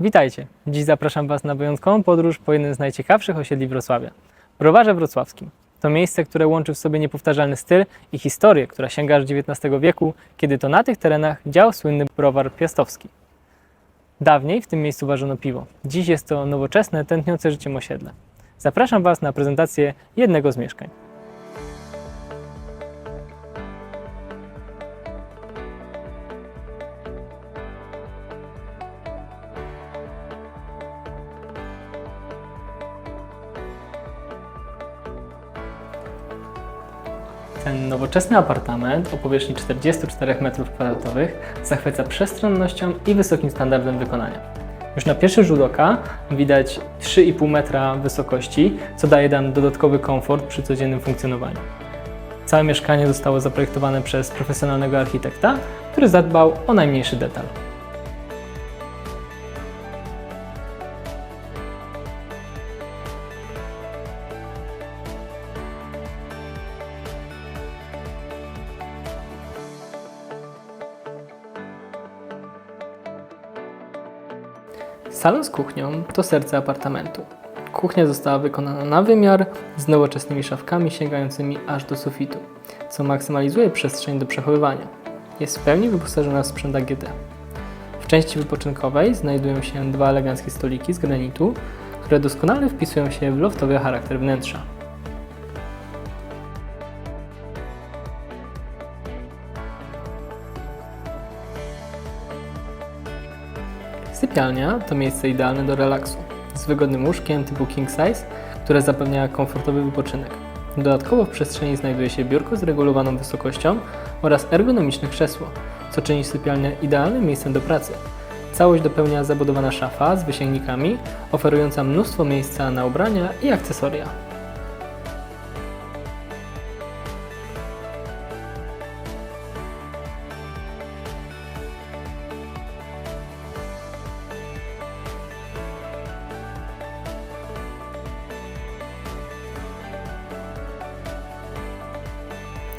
Witajcie! Dziś zapraszam Was na wyjątkową podróż po jednym z najciekawszych osiedli Wrocławia. Browarze Wrocławskim. To miejsce, które łączy w sobie niepowtarzalny styl i historię, która sięga aż XIX wieku, kiedy to na tych terenach działał słynny browar piastowski. Dawniej w tym miejscu ważono piwo. Dziś jest to nowoczesne, tętniące życiem osiedle. Zapraszam Was na prezentację jednego z mieszkań. Ten nowoczesny apartament o powierzchni 44 m2 zachwyca przestronnością i wysokim standardem wykonania. Już na pierwszy rzut oka widać 3,5 metra wysokości, co daje nam dodatkowy komfort przy codziennym funkcjonowaniu. Całe mieszkanie zostało zaprojektowane przez profesjonalnego architekta, który zadbał o najmniejszy detal. Salon z kuchnią to serce apartamentu. Kuchnia została wykonana na wymiar z nowoczesnymi szafkami sięgającymi aż do sufitu, co maksymalizuje przestrzeń do przechowywania. Jest w pełni wyposażona w sprzęt AGD. W części wypoczynkowej znajdują się dwa eleganckie stoliki z granitu, które doskonale wpisują się w loftowy charakter wnętrza. Sypialnia to miejsce idealne do relaksu, z wygodnym łóżkiem typu king size, które zapewnia komfortowy wypoczynek. Dodatkowo w przestrzeni znajduje się biurko z regulowaną wysokością oraz ergonomiczne krzesło, co czyni sypialnię idealnym miejscem do pracy. Całość dopełnia zabudowana szafa z wysięgnikami, oferująca mnóstwo miejsca na ubrania i akcesoria.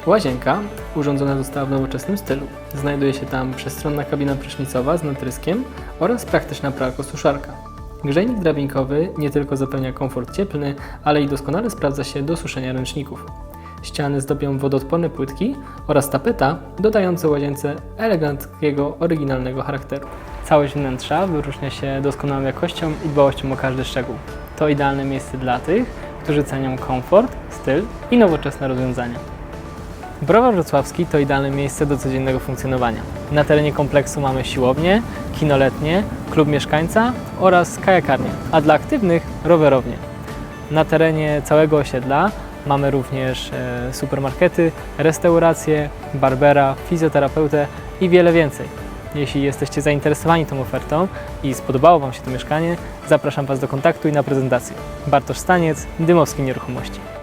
Łazienka urządzona została w nowoczesnym stylu. Znajduje się tam przestronna kabina prysznicowa z natryskiem oraz praktyczna pralko-suszarka. Grzejnik drabinkowy nie tylko zapewnia komfort cieplny, ale i doskonale sprawdza się do suszenia ręczników. Ściany zdobią wodoodporne płytki oraz tapeta dodające łazience eleganckiego, oryginalnego charakteru. Całość wnętrza wyróżnia się doskonałą jakością i dbałością o każdy szczegół. To idealne miejsce dla tych, którzy cenią komfort, styl i nowoczesne rozwiązania. Browar Wrocławski to idealne miejsce do codziennego funkcjonowania. Na terenie kompleksu mamy siłownię, kino letnie, klub mieszkańca oraz kajakarnię, a dla aktywnych rowerownię. Na terenie całego osiedla mamy również e, supermarkety, restauracje, barbera, fizjoterapeutę i wiele więcej. Jeśli jesteście zainteresowani tą ofertą i spodobało Wam się to mieszkanie, zapraszam Was do kontaktu i na prezentację. Bartosz Staniec, Dymowski Nieruchomości.